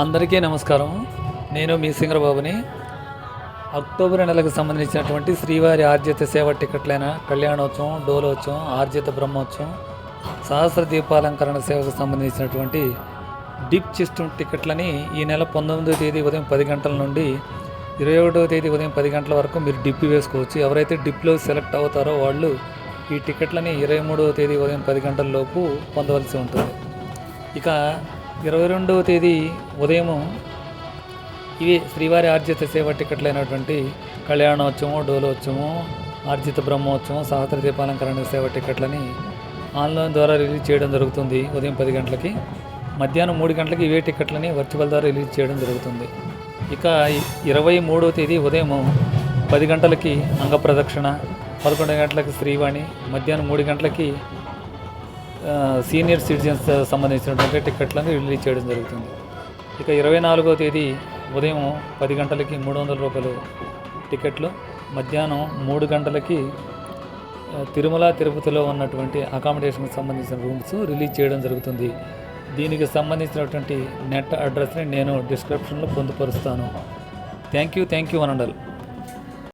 అందరికీ నమస్కారం. నేను మీ సింగరబాబుని. అక్టోబర్ నెలకు సంబంధించినటువంటి శ్రీవారి ఆర్జిత సేవ టికెట్లైన కళ్యాణోత్సవం డోలోత్సవం ఆర్జిత బ్రహ్మోత్సవం సహస్ర దీపాలంకరణ సేవకు సంబంధించినటువంటి డిప్ సిస్టమ్ టికెట్లని ఈ నెల పంతొమ్మిదో తేదీ ఉదయం పది గంటల నుండి ఇరవై ఒకటో తేదీ ఉదయం పది గంటల వరకు మీరు డిప్ వేసుకోవచ్చు. ఎవరైతే డిప్లో సెలెక్ట్ అవుతారో వాళ్ళు ఈ టికెట్లని ఇరవై మూడవ తేదీ ఉదయం పది గంటల లోపు పొందవలసి ఉంటుంది. ఇక ఇరవై రెండవ తేదీ ఉదయం ఇవి శ్రీవారి ఆర్జిత సేవ టికెట్లు అయినటువంటి కళ్యాణోత్సవం డోలోత్సవం ఆర్జిత బ్రహ్మోత్సవం సహస్ర దీపాలంకరణ సేవ టికెట్లని ఆన్లైన్ ద్వారా రిలీజ్ చేయడం జరుగుతుంది ఉదయం పది గంటలకి. మధ్యాహ్నం మూడు గంటలకి ఇవే టికెట్లని వర్చువల్ ద్వారా రిలీజ్ చేయడం జరుగుతుంది. ఇక ఇరవై మూడవ తేదీ ఉదయం పది గంటలకి అంగప్రదక్షిణ పదకొండు గంటలకి శ్రీవాణి మధ్యాహ్నం మూడు గంటలకి సీనియర్ సిటిజన్స్ సంబంధించినటువంటి టికెట్లను రిలీజ్ చేయడం జరుగుతుంది. ఇక ఇరవై నాలుగో తేదీ ఉదయం పది గంటలకి మూడు వందల రూపాయలు టికెట్లు మధ్యాహ్నం మూడు గంటలకి తిరుమల తిరుపతిలో ఉన్నటువంటి అకామిడేషన్కి సంబంధించిన రూమ్స్ రిలీజ్ చేయడం జరుగుతుంది. దీనికి సంబంధించినటువంటి నెట్ అడ్రస్ని నేను డిస్క్రిప్షన్లో పొందుపరుస్తాను. Thank you thank you వనండల్.